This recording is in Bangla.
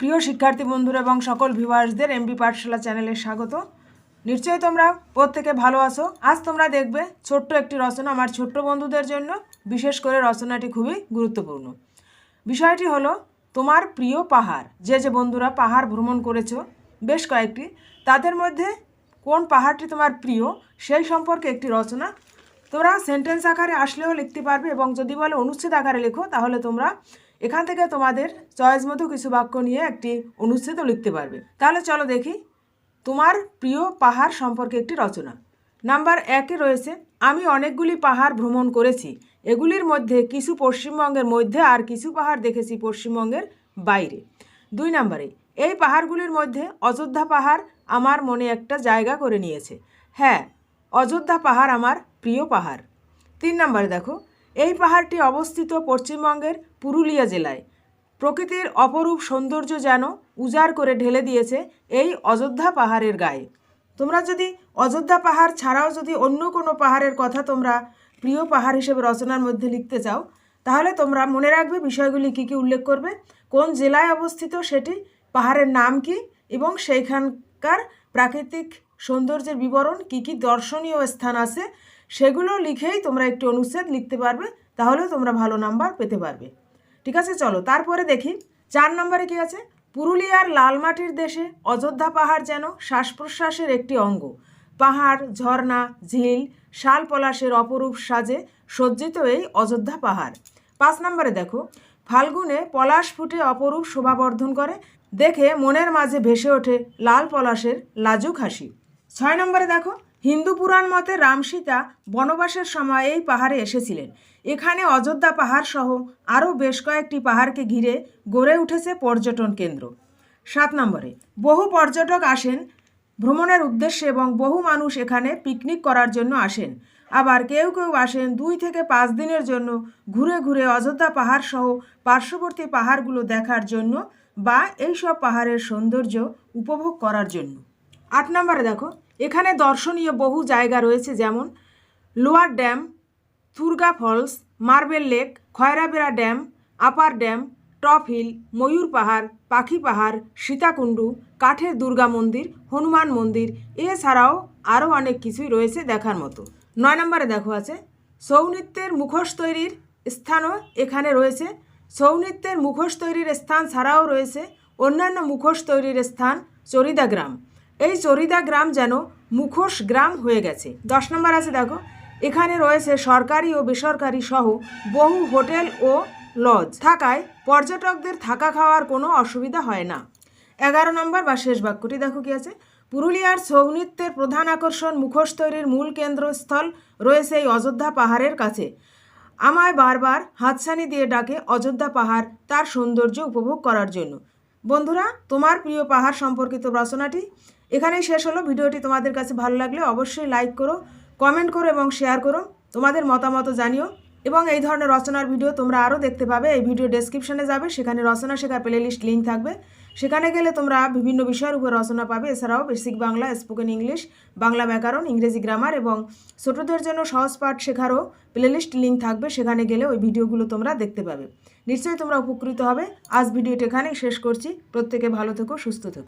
প্রিয় শিক্ষার্থী বন্ধুরা এবং সকল ভিউয়ার্সদের এমবি পাঠশালা চ্যানেলে স্বাগত। নিশ্চয়ই তোমরা প্রত্যেকে ভালো আছো। আজ তোমরা দেখবে ছোট্ট একটি রচনা আমার ছোট্ট বন্ধুদের জন্য। বিশেষ করে রচনাটি খুবই গুরুত্বপূর্ণ। বিষয়টি হলো, তোমার প্রিয় পাহাড়। যে যে বন্ধুরা পাহাড় ভ্রমণ করেছ, বেশ কয়েকটি। তাদের মধ্যে কোন পাহাড়টি তোমার প্রিয়, সেই সম্পর্কে একটি রচনা। তোমরা সেন্টেন্স আকারে আসলেও লিখতে পারবে এবং যদি বলে অনুচ্ছেদ আকারে লেখো, তাহলে তোমরা এখান থেকে তোমাদের চয়েস মতো কিছু বাক্য নিয়ে একটি অনুচ্ছেদও লিখতে পারবে। তাহলে চলো দেখি, তোমার প্রিয় পাহাড় সম্পর্কে একটি রচনা। নাম্বার একে রয়েছে, আমি অনেকগুলি পাহাড় ভ্রমণ করেছি, এগুলির মধ্যে কিছু পশ্চিমবঙ্গের মধ্যে আর কিছু পাহাড় দেখেছি পশ্চিমবঙ্গের বাইরে। দুই নম্বরে, এই পাহাড়গুলির মধ্যে অযোধ্যা পাহাড় আমার মনে একটা জায়গা করে নিয়েছে। হ্যাঁ অযোধ্যা পাহাড় আমার প্রিয় পাহাড়। তিন নম্বরে দেখো এই পাহাড়টি অবস্থিত পশ্চিমবঙ্গের পুরুলিয়া জেলায়। প্রকৃতির অপরূপ সৌন্দর্য যেন উজাড় করে ঢেলে দিয়েছে এই অযোধ্যা পাহাড়ের গায়ে। তোমরা যদি অযোধ্যা পাহাড় ছাড়াও যদি অন্য কোনো পাহাড়ের কথা তোমরা প্রিয় পাহাড় হিসেবে রচনার মধ্যে লিখতে চাও, তাহলে তোমরা মনে রাখবে বিষয়গুলি কী কী উল্লেখ করবে, কোন জেলায় অবস্থিত সেটি, পাহাড়ের নাম কি, এবং সেইখানকার প্রাকৃতিক সৌন্দর্যের বিবরণ, কী কী দর্শনীয় স্থান আছে সেগুলো লিখেই তোমরা একটি অনুচ্ছেদ লিখতে পারবে, তাহলেও তোমরা ভালো নাম্বার পেতে পারবে। ঠিক আছে, চলো, তারপরে দেখি, চার নম্বরে কি আছে? পুরুলিয়ার লালমাটির দেশে অযোধ্যা পাহাড় যেন শ্বাস প্রশ্বাসের একটি অঙ্গ। পাহাড়, ঝর্ণা, ঝিল, শাল পলাশের অপরূপ সাজে সজ্জিত এই অযোধ্যা পাহাড়। পাঁচ নম্বরে দেখো, ফাল্গুনে পলাশ ফুটে অপরূপ শোভাবর্ধন করে, দেখে মনের মাঝে ভেসে ওঠে লাল পলাশের লাজুক হাসি। ছয় নম্বরে দেখো হিন্দু পুরাণ মতে রাম সীতা বনবাসের সময় এই পাহাড়ে এসেছিলেন। এখানে অযোধ্যা পাহাড় সহ আরও বেশ কয়েকটি পাহাড়কে ঘিরে গড়ে উঠেছে পর্যটন কেন্দ্র। সাত নম্বরে, বহু পর্যটক আসেন ভ্রমণের উদ্দেশ্যে এবং বহু মানুষ এখানে পিকনিক করার জন্য আসেন। আবার কেউ কেউ আসেন দুই থেকে পাঁচ দিনের জন্য ঘুরে ঘুরে অযোধ্যা পাহাড় সহ পার্শ্ববর্তী পাহাড়গুলো দেখার জন্য বা এইসব পাহাড়ের সৌন্দর্য উপভোগ করার জন্য। আট নম্বরে দেখো এখানে দর্শনীয় বহু জায়গা রয়েছে, যেমন lower dam, Turga falls, marble lake, Khairabera dam, upper dam, top hill, Mayur Pahar, Pakhi Pahar, Sitakunda, কাঠের দুর্গা মন্দির, হনুমান মন্দির, এছাড়াও আরও অনেক কিছুই রয়েছে দেখার মতো। নয় নম্বরে দেখো আছে, সৌনৃত্যের মুখোশ তৈরির স্থানও এখানে রয়েছে। সৌনৃত্যের মুখোশ তৈরির স্থান ছাড়াও রয়েছে অন্যান্য মুখোশ তৈরির স্থান চরিদা গ্রাম। এই চরিদা গ্রাম যেন মুখোশ গ্রাম হয়ে গেছে। দশ নম্বর আছে দেখো। এখানে রয়েছে সরকারি ও বেসরকারি সহ বহু হোটেল ও লজ। থাকায় পর্যটকদের থাকা খাওয়ার কোনো অসুবিধা হয় না। এগারো নম্বর বা শেষ বাক্যটি দেখো কি আছে? পুরুলিয়ার ছৌ নৃত্যের প্রধান আকর্ষণ মুখোশ তৈরির মূল কেন্দ্রস্থল রয়েছে এই অযোধ্যা পাহাড়ের কাছে। আমায় বারবার হাতছানি দিয়ে ডাকে অযোধ্যা পাহাড় তার সৌন্দর্য উপভোগ করার জন্য। বন্ধুরা, তোমার প্রিয় পাহাড় সম্পর্কিত রচনাটি এখানেই শেষ হলো। ভিডিওটি তোমাদের কাছে ভালো লাগলে অবশ্যই লাইক করো কমেন্ট করো এবং শেয়ার করো। তোমাদের মতামত জানিও। এবং এই ধরনের রচনার ভিডিও তোমরা আরও দেখতে পাবে। এই ভিডিও ডেসক্রিপশনে যাবে। সেখানে রচনা শেখার প্লে লিস্ট লিঙ্ক থাকবে। সেখানে গেলে তোমরা বিভিন্ন বিষয়ের উপর রচনা পাবে। এছাড়াও basic Bangla spoken English Bangla ব্যাকরণ, ইংরেজি গ্রামার এবং ছোটদের জন্য সহজ পাঠ শেখারও প্লেলিস্ট লিঙ্ক থাকবে। সেখানে গেলে ওই ভিডিওগুলো তোমরা দেখতে পাবে। নিশ্চয়ই তোমরা উপকৃত হবে। আজ ভিডিওটি এখানেই শেষ করছি। প্রত্যেকে ভালো থেকো, সুস্থ থেকো।